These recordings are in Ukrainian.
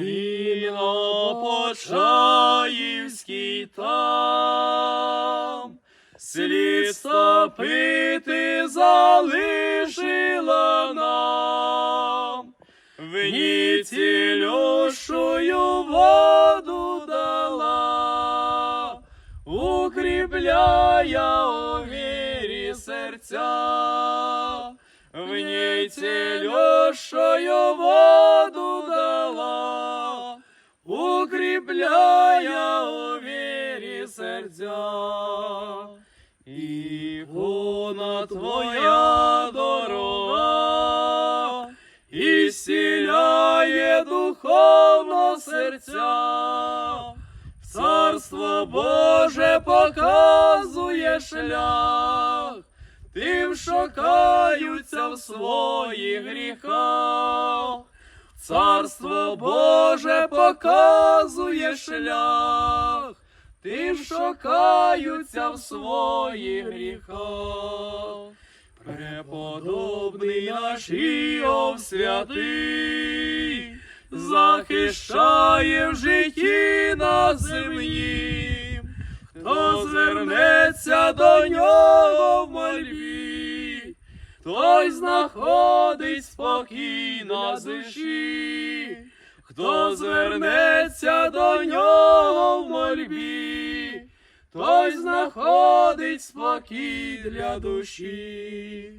І на Почаївській там слід стопити залишила нам. В ній воду дала, укріпляє у вірі серця. В ній серця. Ікона твоя дорога, і сіляє духовно серця. Царство Боже показує шлях, тим, що каються в своїх гріхах. Царство Боже показує шлях, тим, що каються в своїх гріхах. Преподобний наш Іов святий, захищає в житті на землі, хто звернеться до нього в мольбі, той знаходить спокій на душі, хто звернеться до нього в мольбі, той знаходить спокій для душі.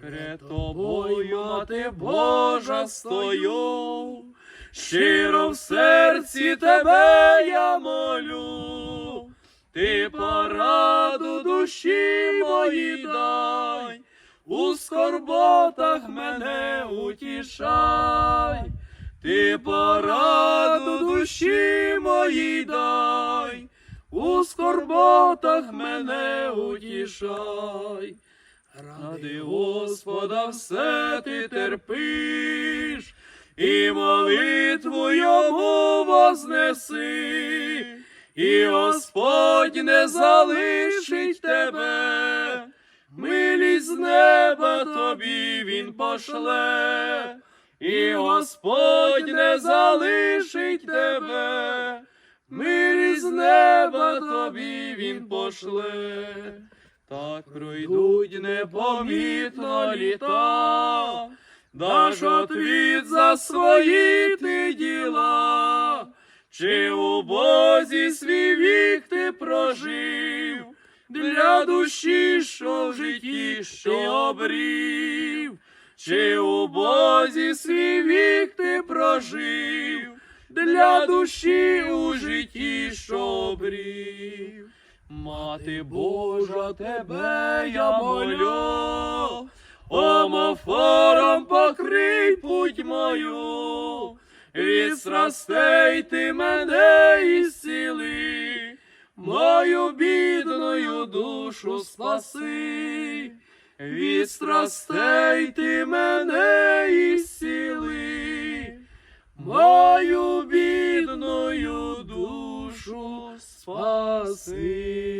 Пред тобою, мати Божа, стою, щиро в серці тебе я молю, ти пораду душі моїй дай, у скорботах мене утішай, ти пораду душі моїй дай, у скорботах мене утішай. Ради Господа все ти терпиш, і молитву йому вознеси, і Господь не залишить тебе, милість з неба тобі він пошле, і Господь не залишить тебе, милість з неба тобі він пошле. Так пройдуть непомітно літа, даш отвіт за свої ти діла, чи у Бозі свій вік ти прожив, для душі, що в житті ще обрів, чи у Бозі свій вік ти прожив, для душі у житті, що обрів. Мати Божа, тебе я молю, омофором покрий путь мою, від страстей ти мене ісціли, мою бідною душу спаси, від страстей ти мене ісіли, мою бідною душу спаси.